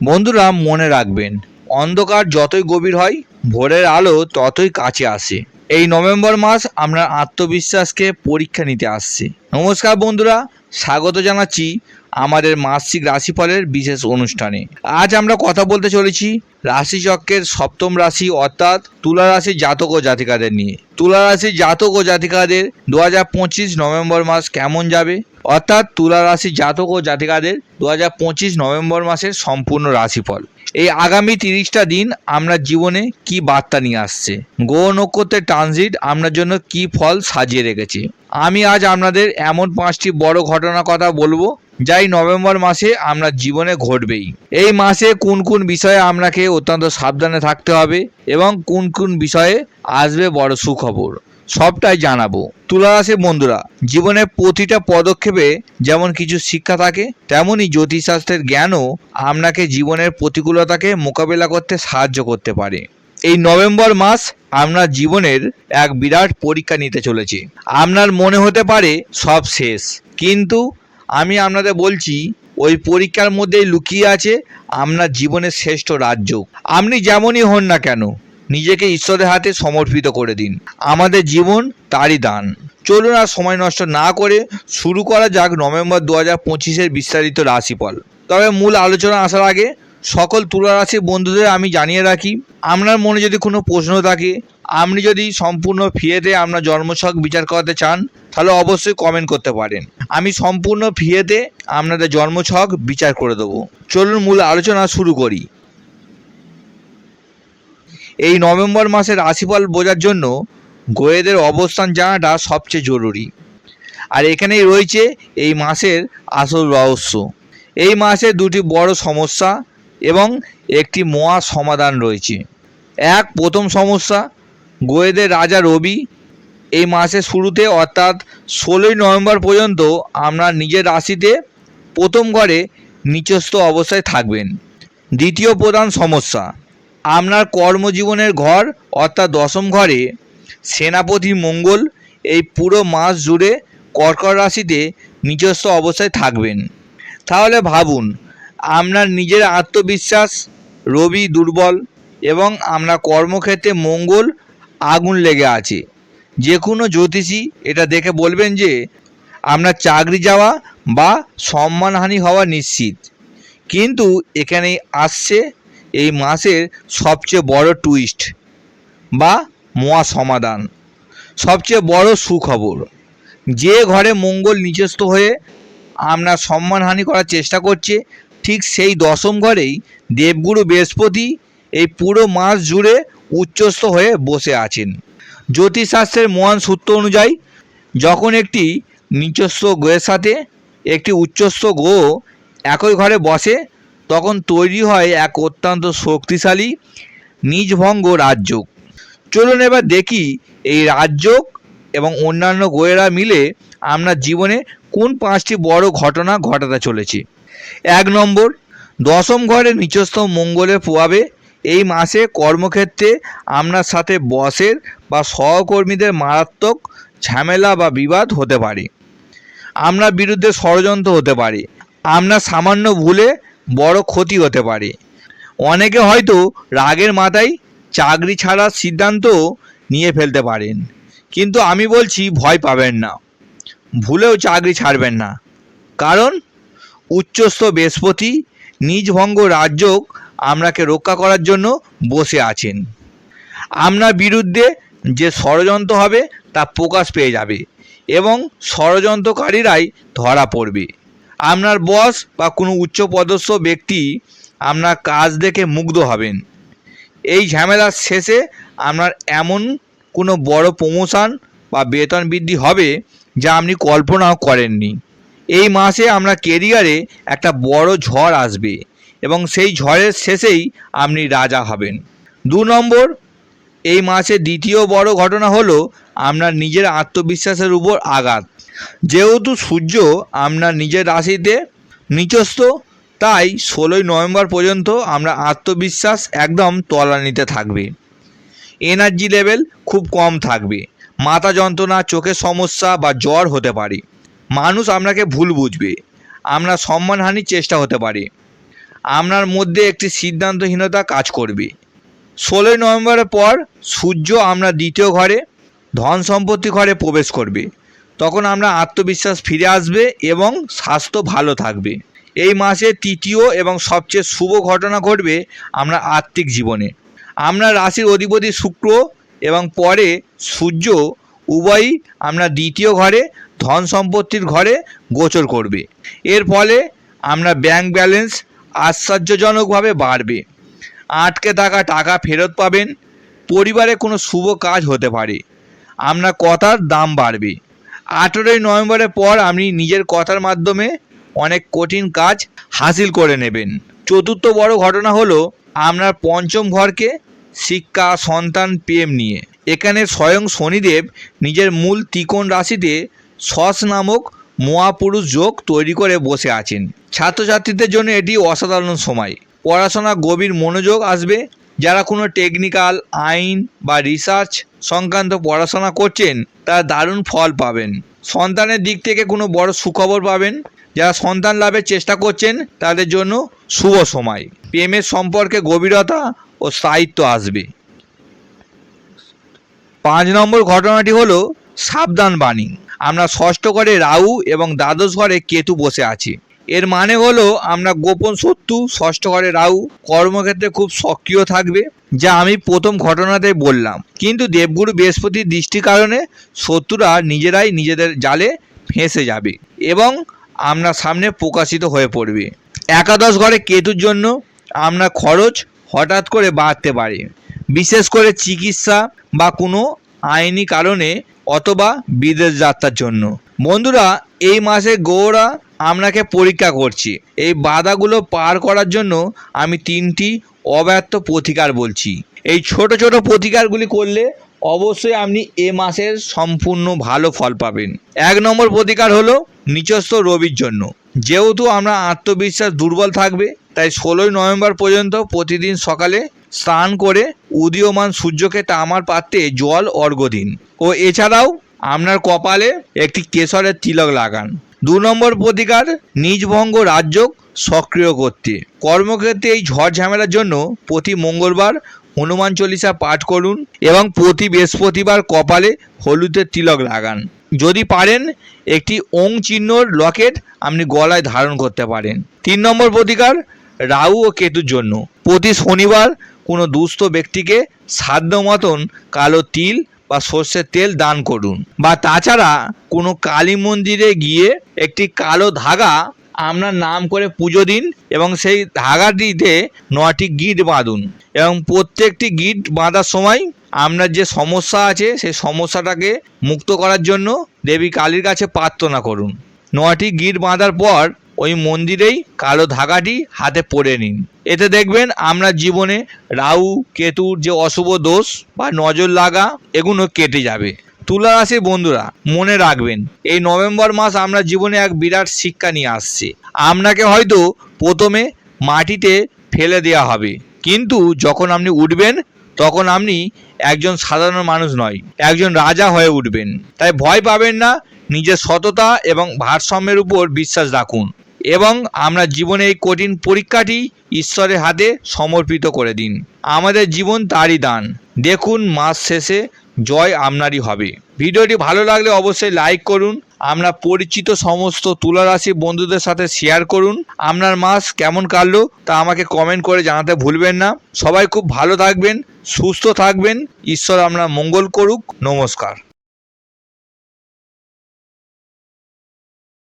বন্ধুরা মনে রাখবেন, অন্ধকার যতই গভীর হয়, ভোরের আলো ততই কাছে আসে। এই নভেম্বর মাস আপনার আত্মবিশ্বাসকে পরীক্ষা নিতে আসছে। নমস্কার বন্ধুরা, স্বাগত জানাচ্ছি আমাদের মাসিক রাশিফলের বিশেষ অনুষ্ঠানে। আজ আমরা কথা বলতে চলেছি রাশিচক্রের সপ্তম রাশি অর্থাৎ তুলা রাশির জাতক ও জাতিকাদের নিয়ে। তুলা রাশির জাতক ও জাতিকাদের দু হাজার পঁচিশ নভেম্বর মাস কেমন যাবে? অর্থাৎ তুলা রাশি জাতক ও জাতিকাদের দু হাজার পঁচিশ নভেম্বর মাসের সম্পূর্ণ রাশিফল। এই আগামী তিরিশটা দিন আপনার জীবনে কি বার্তা নিয়ে আসছে? গ্রহ নক্ষত্রের ট্রানজিট আপনার জন্য কি ফল সাজিয়ে রেখেছে? আমি আজ আপনাদের এমন পাঁচটি বড় ঘটনার কথা বলব যাই নভেম্বর মাসে আপনার জীবনে ঘটবেই। এই মাসে কোন কোন বিষয়ে আপনাকে অত্যন্ত সাবধানে থাকতে হবে এবং কোন কোন বিষয়ে আসবে বড় সুখবর। সবটাই জানাব। তুলা রাশির বন্ধুরা, জীবনের প্রতিটা পদক্ষেপে যেমন কিছু শিক্ষা থাকে, তেমনই জ্যোতিষশাস্ত্রের জ্ঞানও আপনাকে জীবনের প্রতিকূলতাকে মোকাবেলা করতে সাহায্য করতে পারে। এই নভেম্বর মাস আপনার জীবনের এক বিরাট পরীক্ষা নিতে চলেছে। আপনার মনে হতে পারে সব শেষ, কিন্তু আমি আপনাদের বলছি, ওই পরীক্ষার মধ্যেই লুকিয়ে আছে আপনার জীবনের শ্রেষ্ঠ রাজ্য। আপনি যেমনই হন না কেন নিজেকে ঈশ্বরের হাতে সমর্পিত করে দিন। আমাদের জীবন তারই দান। চলুন আর সময় নষ্ট না করে শুরু করা যাক নভেম্বর দু হাজার পঁচিশের বিস্তারিত রাশিফল। তবে মূল আলোচনা আসার আগে সকল তুলা রাশির বন্ধুদের আমি জানিয়ে রাখি, আপনার মনে যদি কোনো প্রশ্ন থাকে, আপনি যদি সম্পূর্ণ ফিয়েতে আপনার জন্মছক বিচার করাতে চান, তাহলে অবশ্যই কমেন্ট করতে পারেন। আমি সম্পূর্ণ ফিয়েতে আপনাদের জন্মছক বিচার করে দেবো। চলুন মূল আলোচনা শুরু করি। এই নভেম্বর মাসের রাশিফল বোঝার জন্য গোয়েদের অবস্থান জানাটা সবচেয়ে জরুরি। আর এখানেই রয়েছে এই মাসের আসল রহস্য। এই মাসে দুটি বড় সমস্যা এবং একটি মহা সমাধান রয়েছে। এক, প্রথম সমস্যা, গোয়েদের রাজা রবি এই মাসের শুরুতে অর্থাৎ ষোলোই নভেম্বর পর্যন্ত আপনার নিজের রাশিতে প্রথম ঘরে নিচস্থ অবস্থায় থাকবেন। দ্বিতীয় প্রধান সমস্যা আপনার কর্মজীবনের ঘর, অর্থাৎ দশম ঘরে, সেনাপতি মঙ্গল এই পুরো মাস জুড়ে কর্কট রাশিতে নিজস্ব অবস্থায় থাকবেন। তাহলে ভাবুন আপনার নিজের আত্মবিশ্বাস, রবি দুর্বল এবং আপনার কর্মক্ষেত্রে মঙ্গল আগুন লেগে আছে। যে কোনো জ্যোতিষী এটা দেখে বলবেন যে আপনার চাকরি যাওয়া বা সম্মানহানি হওয়া নিশ্চিত। কিন্তু এখানে আসছে এই মাসের সবচেয়ে বড় টুইস্ট বা মহা সমাধান সবচেয়ে বড় সুখবর। যে ঘরে মঙ্গল নিচস্থ হয়ে আপনার সম্মানহানি করার চেষ্টা করছে, ঠিক সেই দশম ঘরেই দেবগুরু বৃহস্পতি এই পুরো মাস জুড়ে উচ্চস্থ হয়ে বসে আছেন। জ্যোতিষশাস্ত্রের মহান সূত্র অনুযায়ী, যখন একটি নিচস্থ গ্রহের সাথে একটি উচ্চস্থ গ্রহ একই ঘরে বসে তখন তৈরি হয় এক অত্যন্ত শক্তিশালী নিজভঙ্গ রাজযোগ। চলুন এবার দেখি এই রাজযোগ এবং অন্যান্য গোয়েরা মিলে আপনার জীবনে কোন পাঁচটি বড় ঘটনা ঘটাতে চলেছে। এক নম্বর, দশম ঘরে নিচস্থ মঙ্গলের প্রভাবে এই মাসে কর্মক্ষেত্রে আপনার সাথে বসের বা সহকর্মীদের মারাত্মক ঝামেলা বা বিবাদ হতে পারে। আপনার বিরুদ্ধে ষড়যন্ত্র হতে পারে। আপনার সামান্য ভুলে বড় ক্ষতি হতে পারে। অনেকে হয়তো রাগের মাথায় চাকরি ছাড়ার সিদ্ধান্তও নিয়ে ফেলতে পারেন। কিন্তু আমি বলছি, ভয় পাবেন না। ভুলেও চাকরি ছাড়বেন না। কারণ উচ্চস্থ বৃহস্পতি নিজভঙ্গ রাজযোগ আপনাকে রক্ষা করার জন্য বসে আছেন। আপনার বিরুদ্ধে যে ষড়যন্ত্র হবে, তা প্রকাশ পেয়ে যাবে এবং ষড়যন্ত্রকারীরাই ধরা পড়বে। আপনার বস বা কোনো উচ্চপদস্থ ব্যক্তি আপনার কাজ দেখে মুগ্ধ হবেন। এই ঝামেলার শেষে আপনার এমন কোনো বড় প্রমোশন বা বেতন বৃদ্ধি হবে যা আপনি কল্পনাও করেননি। এই মাসে আমরা কেরিয়ারে একটা বড় ঝড় আসবে এবং সেই ঝড়ের শেষেই আপনি রাজা হবেন। দু নম্বর, এই মাসে দ্বিতীয় বড় ঘটনা হলো আপনার নিজের আত্মবিশ্বাসের উপর আঘাত। যেহেতু সূর্য আপনার নিজের রাশিতে নিচস্থ, তাই ষোলোই নভেম্বর পর্যন্ত আমরা আত্মবিশ্বাস একদম তলানিতে থাকবে। এনার্জি লেভেল খুব কম থাকবে। মাথা যন্ত্রণা, চোখের সমস্যা বা জ্বর হতে পারে। মানুষ আপনাকে ভুল বুঝবে। আপনার সম্মানহানির চেষ্টা হতে পারে। আপনার মধ্যে একটি সিদ্ধান্তহীনতা কাজ করবে। ষোলোই নভেম্বরের পর সূর্য আমরা দ্বিতীয় ঘরে, ধন সম্পত্তি ঘরে প্রবেশ করবে। তখন আমরা আত্মবিশ্বাস ফিরে আসবে এবং স্বাস্থ্য ভালো থাকবে। এই মাসে তৃতীয় এবং সবচেয়ে শুভ ঘটনা ঘটবে আমরা আর্থিক জীবনে। আমরা রাশির অধিপতি শুক্র এবং পরে সূর্য উভয়ই আমরা দ্বিতীয় ঘরে, ধন সম্পত্তির ঘরে গোচর করবে। এর ফলে আমরা ব্যাংক ব্যালেন্স আশ্চর্যজনকভাবে বাড়বে। আটকে থাকা টাকা ফেরত পাবেন। পরিবারে কোনো শুভ কাজ হতে পারে। আপনার কথার দাম বাড়বে। আঠেরোই নভেম্বরের পর আপনি নিজের কথার মাধ্যমে অনেক কঠিন কাজ হাসিল করে নেবেন। চতুর্থ বড় ঘটনা হলো আপনার পঞ্চম ঘরকে শিক্ষা, সন্তান, প্রেম নিয়ে। এখানে স্বয়ং শনিদেব নিজের মূল ত্রিকোণ রাশিতে সস নামক মহাপুরুষ যোগ তৈরি করে বসে আছেন। ছাত্রছাত্রীদের জন্য এটি অসাধারণ সময়। পড়াশোনা গভীর মনোযোগ আসবে যারা কোনো টেকনিক্যাল আইন বা রিসার্চ সংক্রান্ত পড়াশোনা করছেন, তারা দারুণ ফল পাবেন। সন্তানের দিক থেকে কোনো বড় সুখবর পাবেন। যারা সন্তান লাভের চেষ্টা করছেন, তাদের জন্য শুভ সময়। প্রেমের সম্পর্কে গভীরতা ও স্থায়িত্ব আসবে। পাঁচ নম্বর ঘটনাটি হলো সাবধান বাণী। আমরা ষষ্ঠ ঘরে রাহু এবং দ্বাদশ ঘরে কেতু বসে আছি। এর মানে হলো আমরা গোপন শত্রু, ষষ্ঠ ঘরে রাহু, কর্মক্ষেত্রে খুব সক্রিয় থাকবে, যা আমি প্রথম ঘটনাতে বললাম। কিন্তু দেবগুরু বৃহস্পতির দৃষ্টির কারণে শত্রুরা নিজেরাই নিজেদের জালে ফেঁসে যাবে এবং আমরা সামনে প্রকাশিত হয়ে পড়বে। একাদশ ঘরে কেতুর জন্য আমরা খরচ হঠাৎ করে বাড়তে পারে, বিশেষ করে চিকিৎসা বা কোনো আইনি কারণে অথবা বিদেশ যাত্রার জন্য। বন্ধুরা, এই মাসে গৌরা আপনাকে পরীক্ষা করছি। এই বাধাগুলো পার করার জন্য আমি তিনটি অব্যর্থ প্রতিকার বলছি। এই ছোট ছোট প্রতিকারগুলি করলে অবশ্যই আপনি এ মাসের সম্পূর্ণ ভালো ফল পাবেন। এক নম্বর প্রতিকার হলো নিচস্থ রবির জন্য। যেহেতু আমরা আত্মবিশ্বাস দুর্বল থাকবে, তাই ষোলোই নভেম্বর পর্যন্ত প্রতিদিন সকালে স্নান করে উদীয়মান সূর্যকে তামার পাত্রে জল, অর্ঘ্য দিন। ও এছাড়াও আপনার কপালে একটি কেশরের তিলক লাগান। দু নম্বর প্রতিকার নিজভঙ্গ রাজ্য সক্রিয় করতে। কর্মক্ষেত্রে এই ঝড় ঝামেলার জন্য প্রতি মঙ্গলবার হনুমান চল্লিশা পাঠ করুন এবং প্রতি বৃহস্পতিবার কপালে হলুদের তিলক লাগান। যদি পারেন, একটি ওং চিহ্নর লকেট আপনি গলায় ধারণ করতে পারেন। তিন নম্বর প্রতিকার, রাহু ও কেতুর জন্য। প্রতি শনিবার কোনো দুস্থ ব্যক্তিকে সাধ্য মতন কালো তিল বা সর্ষের তেল দান করুন। বা তাছাড়া কোনো কালী মন্দিরে গিয়ে একটি কালো ধাগা আপনার নাম করে পুজো দিন এবং সেই ধাগাটিতে নটি গিট বাঁধুন। এবং প্রত্যেকটি গিট বাঁধার সময় আপনার যে সমস্যা আছে, সেই সমস্যাটাকে মুক্ত করার জন্য দেবী কালীর কাছে প্রার্থনা করুন। নটি গিট বাঁধার পর ওই মন্দিরেই কালো ধাগাটি হাতে পরে নিন। এতে দেখবেন আমরা জীবনে রাহু, কেতুর যে অশুভ দোষ বা নজর লাগা, এগুলো কেটে যাবে। তুলা রাশির বন্ধুরা, মনে রাখবেন, এই নভেম্বর মাস আমরা জীবনে এক বিরাট শিক্ষা নিয়ে আসছে। আপনাকে হয়তো প্রথমে মাটিতে ফেলে দেওয়া হবে। কিন্তু যখন আপনি উঠবেন, তখন আপনি একজন সাধারণ মানুষ নয়, একজন রাজা হয়ে উঠবেন। তাই ভয় পাবেন না, নিজের সততা এবং ভারসাম্যের উপর বিশ্বাস রাখুন। এবং আমরা জীবনে এই কঠিন পরীক্ষাটি ঈশ্বরের হাতে সমর্পিত করে দিন। আমাদের জীবন তারই দান। দেখুন, মাস শেষে জয় আপনারই হবে। ভিডিওটি ভালো লাগলে অবশ্যই লাইক করুন। আমরা পরিচিত সমস্ত তুলারাশি বন্ধুদের সাথে শেয়ার করুন। আপনার মাস কেমন কাটলো তা আমাকে কমেন্ট করে জানাতে ভুলবেন না। সবাই খুব ভালো থাকবেন, সুস্থ থাকবেন। ঈশ্বর আপনার মঙ্গল করুক। নমস্কার।